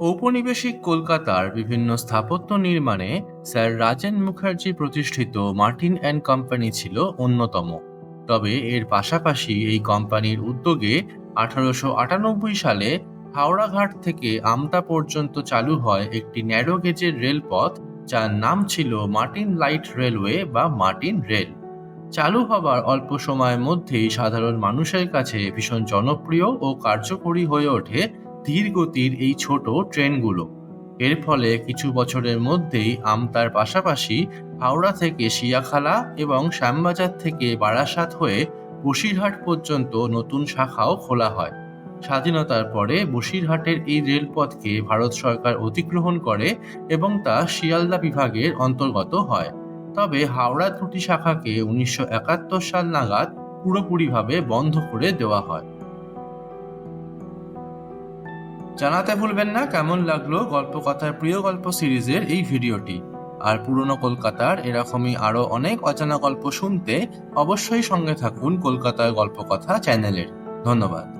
ঔপনিবেশিক কলকাতার বিভিন্ন স্থাপত্য নির্মাণে স্যার রাজেন মুখার্জি প্রতিষ্ঠিত মার্টিন অ্যান্ড কোম্পানি ছিল অন্যতম। তবে এর পাশাপাশি এই কোম্পানির উদ্যোগে আঠারোশো আটানব্বই সালে হাওড়াঘাট থেকে আমতা পর্যন্ত চালু হয় একটি ন্যারো গেজের রেলপথ, যার নাম ছিল মার্টিন লাইট রেলওয়ে বা মার্টিন রেল। চালু হবার অল্প সময়ের মধ্যেই সাধারণ মানুষের কাছে ভীষণ জনপ্রিয় ও কার্যকরী হয়ে ওঠে ধীর গতির এই ছোট ট্রেনগুলো। এর ফলে কিছু বছরের মধ্যেই আমতার পাশাপাশি হাওড়া থেকে শিয়াখালা এবং শ্যামবাজার থেকে বারাসাত হয়ে বসিরহাট পর্যন্ত নতুন শাখাও খোলা হয়। স্বাধীনতার পরে বসিরহাটের এই রেলপথকে ভারত সরকার অধিগ্রহণ করে এবং তা শিয়ালদা বিভাগের অন্তর্গত হয়। তবে হাওড়া দুটি শাখাকে উনিশশো একাত্তর সাল নাগাদ পুরোপুরিভাবে বন্ধ করে দেওয়া হয়। জানাতে ভুলবেন না কেমন লাগল গল্প কথার প্রিয় গল্প সিরিজের এই ভিডিওটি। আর পুরনো কলকাতার এরকমই আরও অনেক অজানা গল্প শুনতে অবশ্যই সঙ্গে থাকুন কলকাতার গল্প কথা চ্যানেলের। ধন্যবাদ।